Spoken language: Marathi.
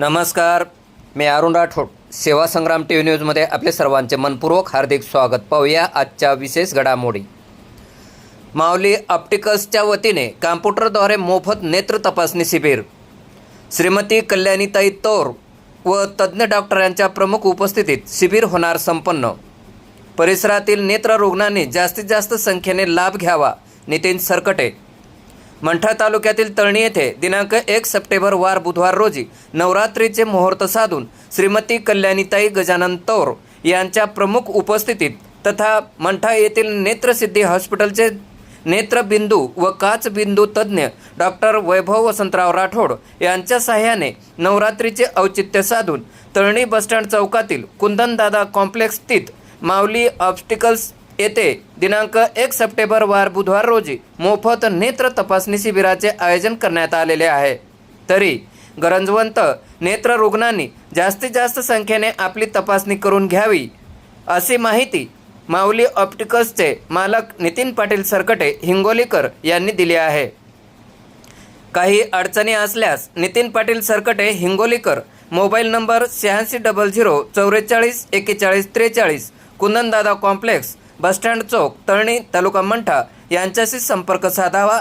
नमस्कार. मी अरुण राठोड. सेवा संग्राम टी व्ही न्यूजमध्ये आपले सर्वांचे मनपूर्वक हार्दिक स्वागत. पाहूया आजच्या विशेष घडामोडी. माऊली ऑप्टिकल्सच्या वतीने कॉम्प्युटरद्वारे मोफत नेत्र तपासणी शिबिर. श्रीमती कल्याणीताई तौर व तज्ज्ञ डॉक्टरांच्या प्रमुख उपस्थितीत शिबिर होणार संपन्न. परिसरातील नेत्र रुग्णांनी जास्तीत जास्त संख्येने लाभ घ्यावा नितीन सरकटे. मंठा तालुक्यातील तळणी येथे दिनांक एक सप्टेंबर वार बुधवार रोजी नवरात्रीचे मुहूर्त साधून श्रीमती कल्याणीताई गजानन तौर यांच्या प्रमुख उपस्थितीत तथा मंठा येथील नेत्रसिद्धी हॉस्पिटलचे नेत्रबिंदू व काचबिंदू तज्ज्ञ डॉक्टर वैभव वसंतराव राठोड यांच्या सहाय्याने नवरात्रीचे औचित्य साधून तळणी बसस्टँड चौकातील कुंदनदादा कॉम्प्लेक्स स्थित माऊली ऑब्स्टिकल्स येथे दिनांक एक सप्टेंबर वार बुधवार रोजी मोफत नेत्र तपासणी शिबिराचे आयोजन करण्यात आलेले आहे. तरी गरजवंत नेत्र रुग्णांनी जास्तीत जास्त संख्येने आपली तपासणी करून घ्यावी अशी माहिती माऊली ऑप्टिकल्सचे मालक नितीन पाटील सरकटे हिंगोलीकर यांनी दिली आहे. काही अडचणी असल्यास नितीन पाटील सरकटे हिंगोलीकर मोबाईल नंबर शहाऐंशी डबल झिरो चौवेचाळीस एकेचाळीस त्रेचाळीस कुंदनदादा कॉम्प्लेक्स बसस्टँड चौक तळणी तालुका मंठा यांच्याशी संपर्क साधावा.